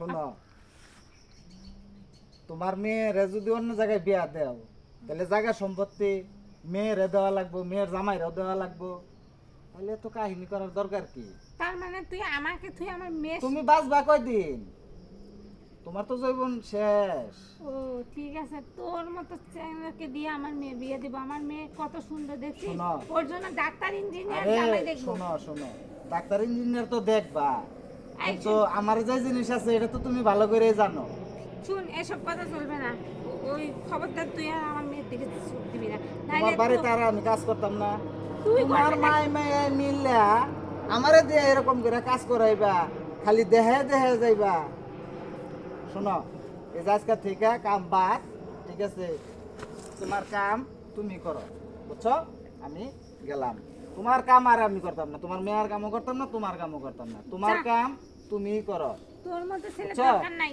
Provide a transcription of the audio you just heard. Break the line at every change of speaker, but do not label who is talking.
শোনো। তোমার মেয়েরে যদি অন্য জায়গায় বিয়া দেও তাহলে জায়গা সম্পত্তি মেয়েরে দেওয়া লাগবো মেয়ের জামাইরেও দেওয়া লাগবো। তাহলে তো কাহিনী করার দরকার কি?
তার মানে তুই আমাকে তুই আমার মেয়ে
তুমি বাঁচবা কয়দিন? তোমার তো জৈবন শেষ।
ও ঠিক আছে। তোর মতো ছেলেকে দিয়ে আমার মেয়ে বিয়ে দিব। আমার মেয়ে কত সুন্দর দেখছি। ওর জন্য ডাক্তার ইঞ্জিনিয়ার জামাই দেখব।
শোনো শোনো। ডাক্তার ইঞ্জিনিয়ার তো দেখবা। কিন্তু আমার যে জিনিস আছে এটা তো তুমি ভালো করে জানো।
শুন এসব কথা চলবে না। ওই খবরদার তুই আর আমার মেয়ের দিকে চোখ দিবি না।
তোমার
নাইলে
বাড়িতে
তো-
আর আমি কাজ করতাম না।
তুই না।
মাই মেয়ে মিললা আমারে দিয়ে এরকম করে কাজ করাইবা খালি দেহে দেহে যাইবা। শোনো এই যে আজকে থেকে কাম বাদ ঠিক আছে? তোমার কাম তুমি করো বুঝছ? আমি গেলাম। তোমার কাম আর আমি করতাম না তোমার মেয়ের কামও করতাম না তোমার কামও করতাম না। তোমার কাম তুমি করো।
তোর মতো ছেলে। দরকার নাই।